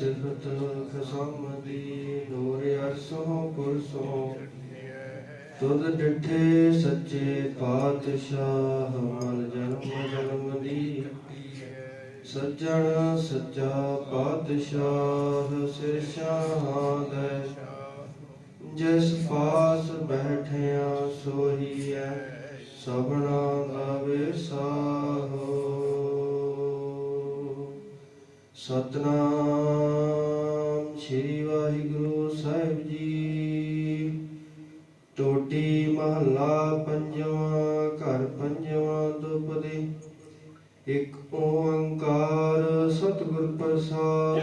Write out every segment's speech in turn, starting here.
ਸਿਫਤ ਖਸਮ ਦੀ ਨੂਰ ਅਰਸੋਂ ਪੁਰਸੋਂ ਤੁਧ ਡਿਠੇ ਸੱਚੇ ਪਾਤਸ਼ਾਹ, ਮਨ ਜਨਮ ਜਨਮ ਦੀ। ਸੱਜਣ ਸੱਚਾ ਪਾਤਸ਼ਾਹ ਸਿਰ ਸ਼ਾਹਾਂ ਜਿਸ ਪਾਸ ਬੈਠਿਆ ਸੋਹੀ ਐ ਸਭਨਾ ਦਾ ਵਿਸਾਹੋ ਸਤਨਾਮ ਸ੍ਰੀ ਵਾਹਿਗੁਰੂ ਸਾਹਿਬ ਜੀ। ਟੋਟੀ ਮਹਲਾ ਪੰਜਵਾਂ, ਘਰ ਪੰਜਵਾਂ ਦੁਪਦੇ ਇੱਕ ਓੰਕਾਰ ਸਤਿਗੁਰ ਪ੍ਰਸਾਦ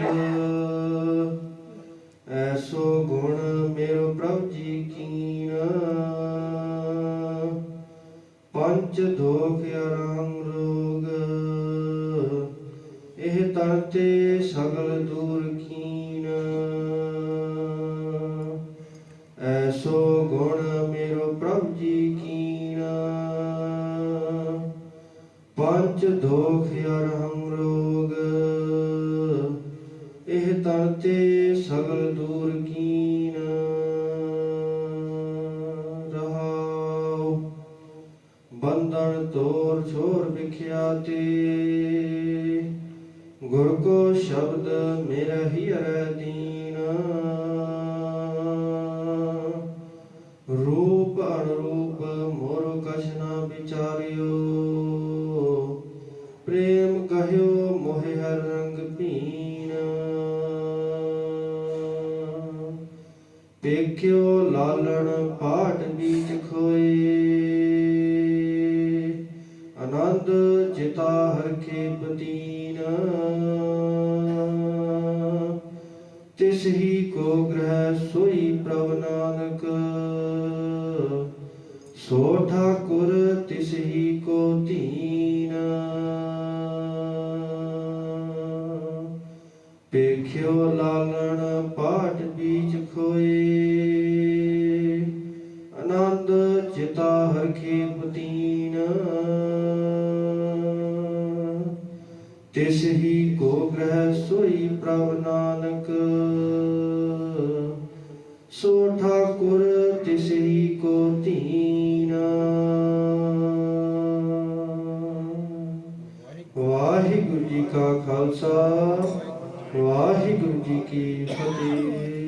ਐਸੋ ਗੁਣ ਮੇਰੋ ਪ੍ਰਭ ਜੀ ਕੀਨਾ। ਪੰਚ ਦੋਖ ਆਰਾਮ ਰੋ ਤਰਤੇ ਸਗਲ ਦੂਰ ਕੀਨ। ਐਸੋ ਗੁਣ ਮੇਰੋ ਪ੍ਰਭ ਜੀ ਕੀਨਾ। ਪੰਜ ਦੋਖ ਅਰਹੰ ਰੋਗ। ਇਹ ਤਰਤੇ ਸਗਲ ਦੂਰ ਕੀਨ। ਰਹਾਉ, ਬੰਧਨ ਤੋਰ ਛੋਰ ਵਿਖਿਆ ਤੇ। ਗੁਰ ਕੋ ਸ਼ਬਦ ਮੇਰਾ ਹੀ ਅਰੈ ਰੂਪ ਅਨਰੂਪ ਮੋਰ ਕਛ ਨਾ ਵਿਚਾਰਿਓ। ਪ੍ਰੇਮ ਕਹਿਓ ਮੋਹਿ ਹਰ ਰੰਗ ਪੀਨ ਪੇਖਿਓ ਲਾਲਣ ਪਾਟ ਬੀਚ ਖੋਏ। ਆਨੰਦ ਚਿਤਾ ਹਰ ਕੇ ਪਤੀਨ ਤਿਸ ਹੀ ਕੋ ਗ੍ਰਹਿ ਸੋਈ ਪ੍ਰਭ ਨਾਨਕ। ਸੋ ਠਾਕੁਰ ਤਿਸ ਹੀ ਕੋ ਧੀਨ ਪੇਖਿਓ ਲਾਲਣ ਪਾਠ ਬੀਜ ਖੋਏ। ਆਨੰਦ ਚਿਤਾ ਹਰ ਖੇਪ ਤੀਨ ਤਿਸ ਹੀ ਕੋ ਗ੍ਰਹਿ ਸੋਈ ਪ੍ਰਭ ਨਾਨਕ। ਠਾਕੁਰ ਤਿਸ ਹੀ ਕੋ ਧੀਨ ਵਾਹਿਗੁਰੂ ਜੀ ਕਾ ਖਾਲਸਾ ਵਾਹਿਗੁਰੂ ਜੀ ਕੀ ਫਤਿਹ।